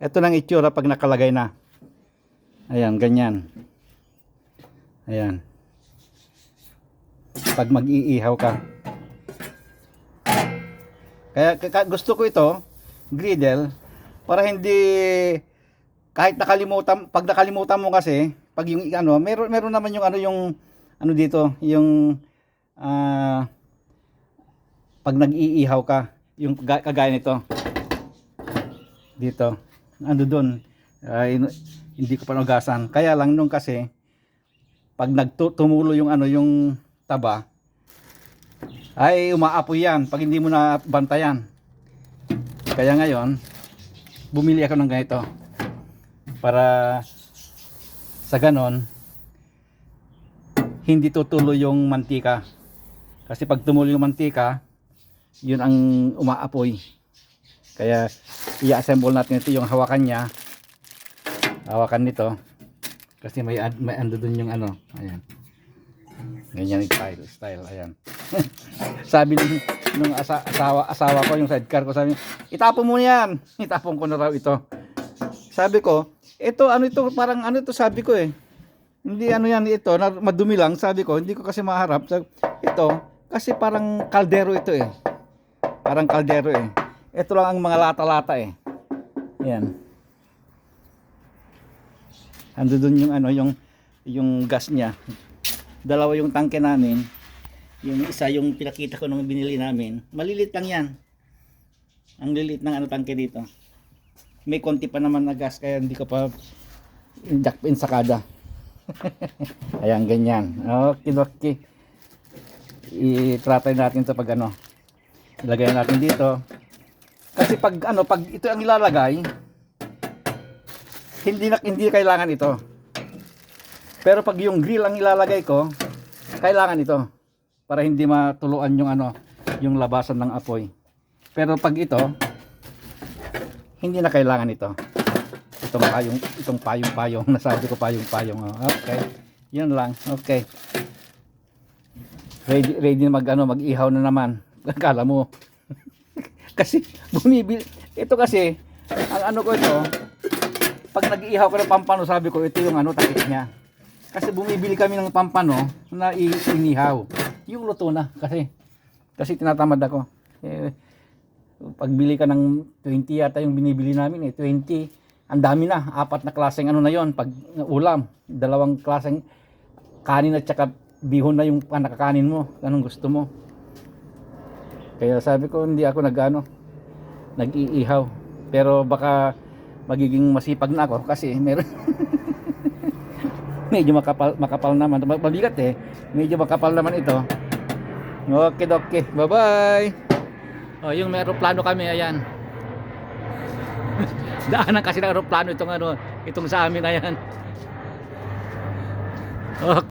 Ito lang itsura pag nakalagay na. Ayan, ganyan. Ayan. Pag mag-iihaw ka. Kaya gusto ko ito, griddle, para hindi kahit nakalimutan, pag nakalimutan mo kasi, pag yung ano, meron meron naman yung ano yung ano dito, yung ah pag nag-iihaw ka, yung ga- kagaya nito. Dito. Ano doon? Ay, hindi ko pa nugasan. Kaya lang nung kasi pag nagtumulo yung ano yung taba ay umaapoy yan pag hindi mo na bantayan. Kaya ngayon bumili ako ng ganito para sa ganon hindi tutulo yung mantika. Kasi pag tumulo yung mantika, yun ang umaapoy. Kaya i-assemble natin ito yung hawakan niya. Hawakan nito. Kasi may ad, may ando dun yung ano. Ayan. Ganyan yung style, style. Ayan. sabi nung, nung asa, asawa, asawa ko, yung sidecar ko, sabi, itapon mo yan. Itapon ko na raw ito. Sabi ko, ito, ano ito, parang ano ito, sabi ko eh. Hindi ano yan ito, na, madumi lang, sabi ko, hindi ko kasi maharap. Sabi, ito, kasi parang kaldero ito eh. Parang kaldero eh. Ito lang ang mga lata-lata eh. Yan. Ando dun yung ano, yung yung gas niya. Dalawa yung tangke namin. Yung isa yung pinakita ko nung binili namin. Malilit lang yan. Ang lilit ng ano tangke dito. May konti pa naman na gas kaya hindi ko pa in sakada. Ayan, ganyan. Okay, okay. I-tratay natin to pag ano. Ilagay natin dito. Kasi pag ano, pag ito ang ilalagay, hindi na hindi kailangan ito. Pero pag yung grill ang ilalagay ko, kailangan ito para hindi matuluan yung ano, yung labasan ng apoy. Pero pag ito, hindi na kailangan ito. Itong payong, itong payong-payong, nasabi ko payong-payong. oh. Okay. Yun lang. Okay. Ready, ready mag, ano, mag-ihaw na naman. Akala mo. kasi bumibili. Ito kasi, ang ano ko ito, pag nag-iihaw ko ng pampano, sabi ko, ito yung ano, takip niya. Kasi bumibili kami ng pampano na inihaw. Yung luto na kasi. Kasi tinatamad ako. Eh, pagbili ka ng 20 yata yung binibili namin eh, 20. Ang dami na, apat na klaseng ano na yon pag ulam. Dalawang klaseng kanin at saka bihon na yung nakakanin mo. Anong gusto mo. Kaya sabi ko, hindi ako nagano nag-iihaw. Pero baka magiging masipag na ako kasi meron medyo makapal makapal naman. Mabigat eh. Medyo makapal naman ito. Okay okay bye bye oh yung may aeroplano kami ayan. Daanan kasi ng aeroplano itong ano itong sa amin ayan. Okay